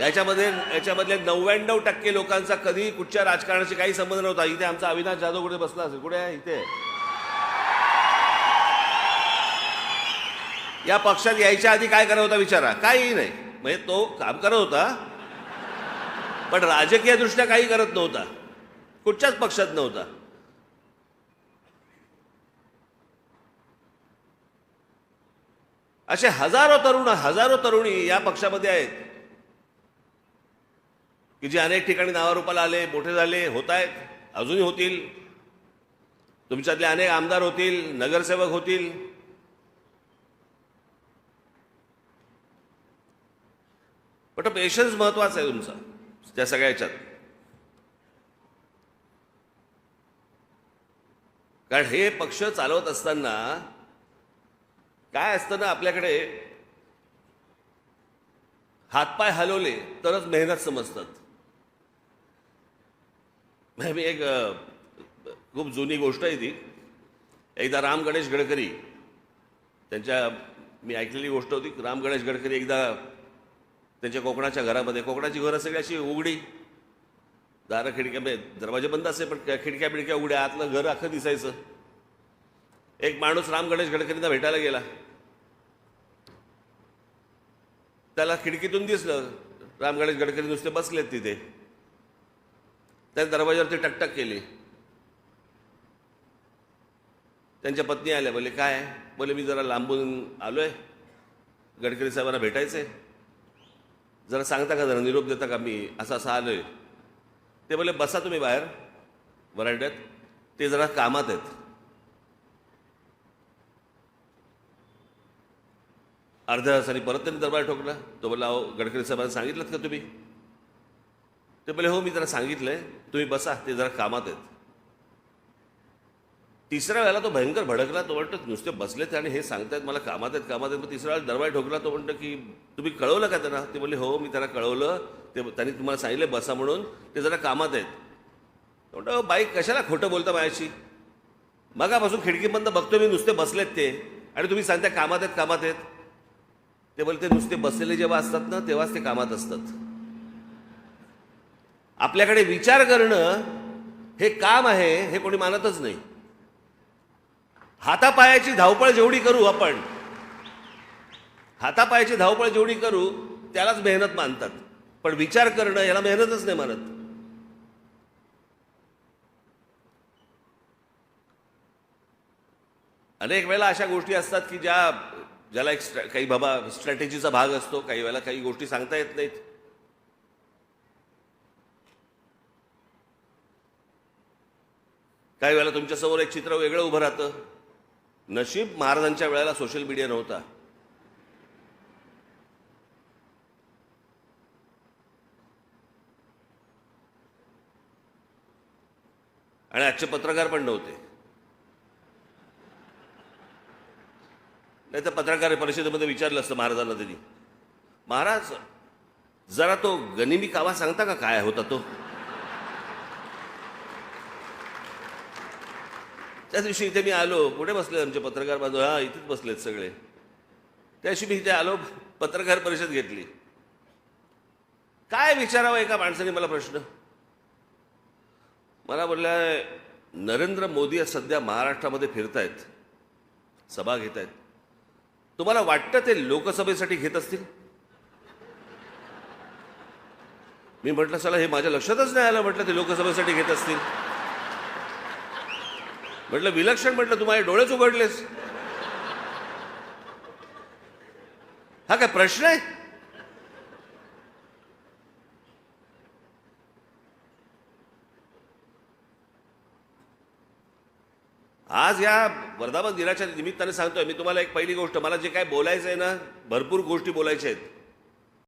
याच्यामध्ये याच्यामधले नव्याण्णव टक्के लोकांचा कधी कुठच्या राजकारणाशी काही संबंध नव्हता. इथे आमचा अविनाश जाधव कुठे बसला असेल? कुठे आहे? इथे. या पक्षात यायच्या आधी काय करत होता विचारा. काही नाही. म्हणजे तो काम करत होता. पण राजकीय दृष्ट्या काही करत नव्हता. कुठच्याच पक्षात नव्हता. असे हजारो तरुण हजारो तरुणी या पक्षामध्ये आहेत. की जे अनेक ठिकाणी नावारूपाला आले मोठे झाले होत आहेत अजूनही होतील. तुमच्यातले अनेक आमदार होतील नगरसेवक होतील. पण पेशन्स महत्त्वाचा आहे तुमचा त्या सगळ्या ह्याच्यात. कारण हे पक्ष चालवत असताना काय असतं ना आपल्याकडे हातपाय हलवले तरच मेहनत समजतात. मी एक खूप जुनी गोष्ट आहे ती. एकदा राम गणेश गडकरी त्यांच्या मी ऐकलेली गोष्ट होती राम गणेश गडकरी एकदा त्यांच्या कोकणाच्या घरामध्ये कोकणाची घरं सगळी अशी उघडी. दारं खिडक्या म्हणजे दरवाजे बंद असे पण खिडक्या बिडक्या उघड्या आतलं घर अख्खं दिसायचं. एक माणूस राम गणेश गडकरींना भेटायला गेला. त्याला खिडकीतून दिसलं राम गणेश गडकरी नुसते बसलेत तिथे. त्याने दरवाजावरती टकटक केली. त्यांच्या पत्नी आल्या बोले काय बोले मी जरा लांबून आलोय. गडकरी साहेबांना भेटायचंय. जरा सांगता का जरा? निरोप देता का मी? असं असं आलोय. ते बोले बसा तुम्ही बाहेर वरांड्यात ते जरा कामात आहेत. अर्ध्या तासाने परत त्यांनी दरबार ठोकला. तो बोला अहो गडकरी साहेबांना सांगितलं का तुम्ही? ते बोले हो मी जरा सांगितलंय. तुम्ही बसा ते जरा कामात आहेत. तिसऱ्या वेळेला तो भयंकर भडकला तो म्हणतो नुसते बसलेत आणि हे सांगतायत मला कामात आहेत कामात आहेत. मग तिसऱ्या वेळेला दरवाजा ठोकला तो म्हणतो की तुम्ही कळवलं का त्यांना? ते बोलले हो मी त्यांना कळवलं. ते त्यांनी तुम्हाला सांगितलं बसा म्हणून. ते जरा कामात आहेत. म्हणतो बाई बाईक कशाला खोटं बोलता माझ्याशी? मगापासून खिडकी बघतो मी नुसते बसलेत ते. आणि तुम्ही सांगता कामात आहेत कामात आहेत. ते बोलते नुसते बसलेले जेव्हा असतात ना तेव्हाच ते कामात असतात. आपल्याकडे विचार करणं हे काम आहे हे कोणी मानतच नाही. हातापायाची धावपळ जेवढी करू आपण हातापायाची धावपळ जेवढी करू त्यालाच मेहनत मानतात. पण विचार करणं याला मेहनतच नाही मानत. अनेक वेळेला अशा गोष्टी असतात की ज्या ज्याला एक काही बाबा स्ट्रॅटेजीचा भाग असतो काही वेळेला काही गोष्टी सांगता येत नाहीत. काही वेळेला तुमच्यासमोर एक चित्र वेगळं उभं राहतं. नशीब महाराजांच्या वेळेला सोशल मीडिया नव्हता. आणि आजचे पत्रकार पण नव्हते. नाही तर पत्रकार परिषदेमध्ये विचारलं असतं महाराजांना त्यांनी. महाराज जरा तो गनिमी कावा सांगता का काय होता तो? त्या दिवशी इथे मी आलो. कुठे बसले आमचे पत्रकार बांधव. हा इथेच बसलेत सगळे. त्या दिवशी मी इथे आलो पत्रकार परिषद घेतली. काय विचारावं एका माणसाने मला प्रश्न? मला बोलला नरेंद्र मोदी सध्या महाराष्ट्रामध्ये फिरतायत. सभा घेत आहेत तुम्हाला वाटतं ते लोकसभेसाठी घेत असतील? मी म्हटलं चला हे माझ्या लक्षातच नाही आलं म्हटलं ते लोकसभेसाठी घेत असतील. म्हटलं विलक्षण म्हटलं तू माझे डोळेच उघडलेस. हा काय प्रश्न आहे? आज या वर्धापन दिनाच्या निमित्ताने सांगतोय मी तुम्हाला एक पहिली गोष्ट मला जे काय बोलायचं आहे ना भरपूर गोष्टी बोलायच्या आहेत.